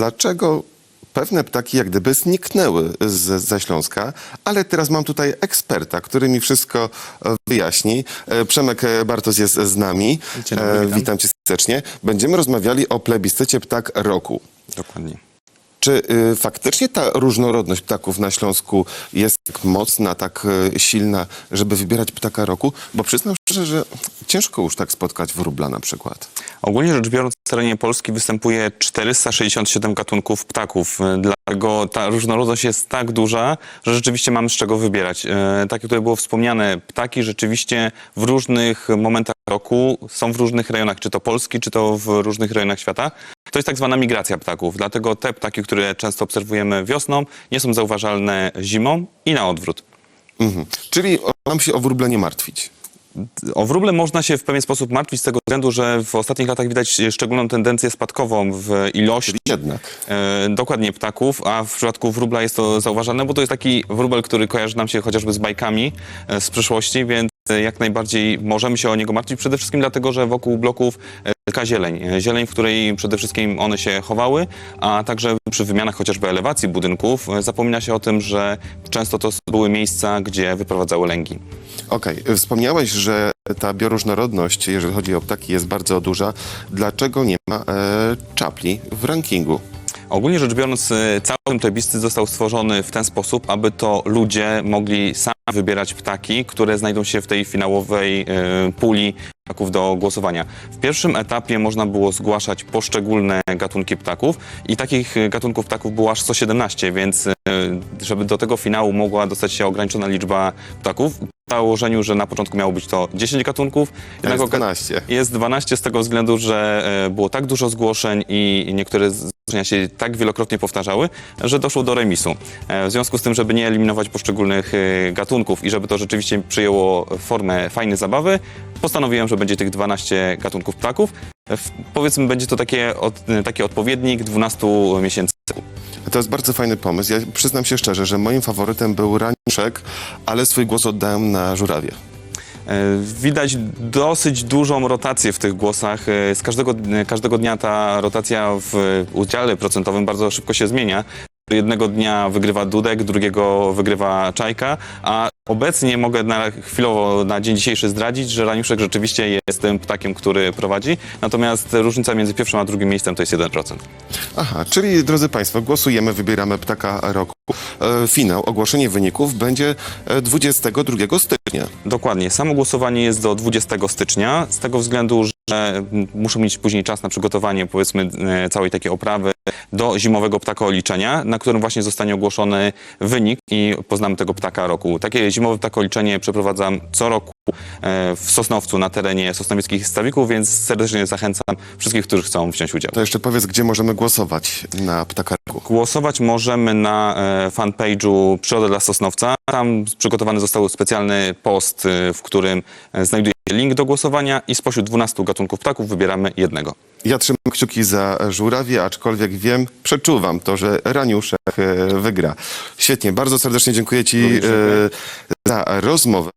dlaczego pewne ptaki jak gdyby zniknęły z, ze Śląska, ale teraz mam tutaj eksperta, który mi wszystko e, wyjaśni. E, Przemek e, Bartos jest z nami. Dzień dobry, witam. witam cię serdecznie. Będziemy rozmawiali o plebiscycie ptak roku. Dokładnie. Czy y, faktycznie ta różnorodność ptaków na Śląsku jest tak mocna, tak y, silna, żeby wybierać ptaka roku? Bo przyznam szczerze, że ciężko już tak spotkać wróbla na przykład. Ogólnie rzecz biorąc, w terenie Polski występuje 467 gatunków ptaków. Dlatego ta różnorodność jest tak duża, że rzeczywiście mamy z czego wybierać. E, Tak jak tutaj było wspomniane, ptaki rzeczywiście w różnych momentach roku są w różnych rejonach, czy to Polski, czy to w różnych rejonach świata. To jest tak zwana migracja ptaków. Dlatego te ptaki, które często obserwujemy wiosną, nie są zauważalne zimą i na odwrót. Mhm. Czyli mam się o wróble nie martwić. O wróble można się w pewien sposób martwić z tego względu, że w ostatnich latach widać szczególną tendencję spadkową w ilości Jednak. e, dokładnie ptaków, a w przypadku wróbla jest to zauważalne, bo to jest taki wróbel, który kojarzy nam się chociażby z bajkami e, z przeszłości, więc jak najbardziej możemy się o niego martwić, przede wszystkim dlatego, że wokół bloków e, taka zieleń. E, Zieleń, w której przede wszystkim one się chowały, a także przy wymianach chociażby elewacji budynków e, zapomina się o tym, że często to były miejsca, gdzie wyprowadzały lęgi. Okej, wspomniałeś, że ta bioróżnorodność, jeżeli chodzi o ptaki, jest bardzo duża. Dlaczego nie ma e, czapli w rankingu? Ogólnie rzecz biorąc, y, cały ten plebiscyt został stworzony w ten sposób, aby to ludzie mogli sami wybierać ptaki, które znajdą się w tej finałowej y, puli ptaków do głosowania. W pierwszym etapie można było zgłaszać poszczególne gatunki ptaków i takich y, gatunków ptaków było aż 117, więc żeby do tego finału mogła dostać się ograniczona liczba ptaków, w założeniu, że na początku miało być to 10 gatunków, jest oka- 12. jest 12 z tego względu, że było tak dużo zgłoszeń i niektóre zgłoszenia się tak wielokrotnie powtarzały, że doszło do remisu. E, W związku z tym, żeby nie eliminować poszczególnych e, gatunków i żeby to rzeczywiście przyjęło formę fajnej zabawy, postanowiłem, że będzie tych 12 gatunków ptaków. E, Powiedzmy, będzie to takie, taki odpowiednik 12 miesięcy. To jest bardzo fajny pomysł. Ja przyznam się szczerze, że moim faworytem był raniuszek, ale swój głos oddałem na żurawie. E, Widać dosyć dużą rotację w tych głosach. E, Z każdego, każdego dnia ta rotacja w udziale procentowym bardzo szybko się zmienia. Jednego dnia wygrywa Dudek, drugiego wygrywa Czajka, a obecnie mogę na chwilowo, na dzień dzisiejszy zdradzić, że Raniuszek rzeczywiście jest tym ptakiem, który prowadzi, natomiast różnica między pierwszym a drugim miejscem to jest 1%. Aha, czyli drodzy Państwo, głosujemy, wybieramy ptaka roku. E, finał, ogłoszenie wyników będzie e, 22 stycznia. Dokładnie. Samo głosowanie jest do 20 stycznia, z tego względu, że mm, muszą mieć później czas na przygotowanie, powiedzmy, e, całej takiej oprawy do zimowego ptakoliczenia, na którym właśnie zostanie ogłoszony wynik i poznamy tego ptaka roku. Takie zimowe ptakoliczenie przeprowadzam co roku e, w Sosnowcu na terenie sosnowieckich stawików, więc serdecznie zachęcam wszystkich, którzy chcą wziąć udział. To jeszcze powiedz, gdzie możemy głosować na ptaka roku. Głosować możemy na e, fanpage'u Przyroda dla Sosnowca. Tam przygotowany został specjalny post, w którym znajduje link do głosowania i spośród 12 gatunków ptaków wybieramy jednego. Ja trzymam kciuki za żurawie, aczkolwiek wiem, przeczuwam to, że Raniuszek e, wygra. Świetnie, bardzo serdecznie dziękuję Ci e, za rozmowę.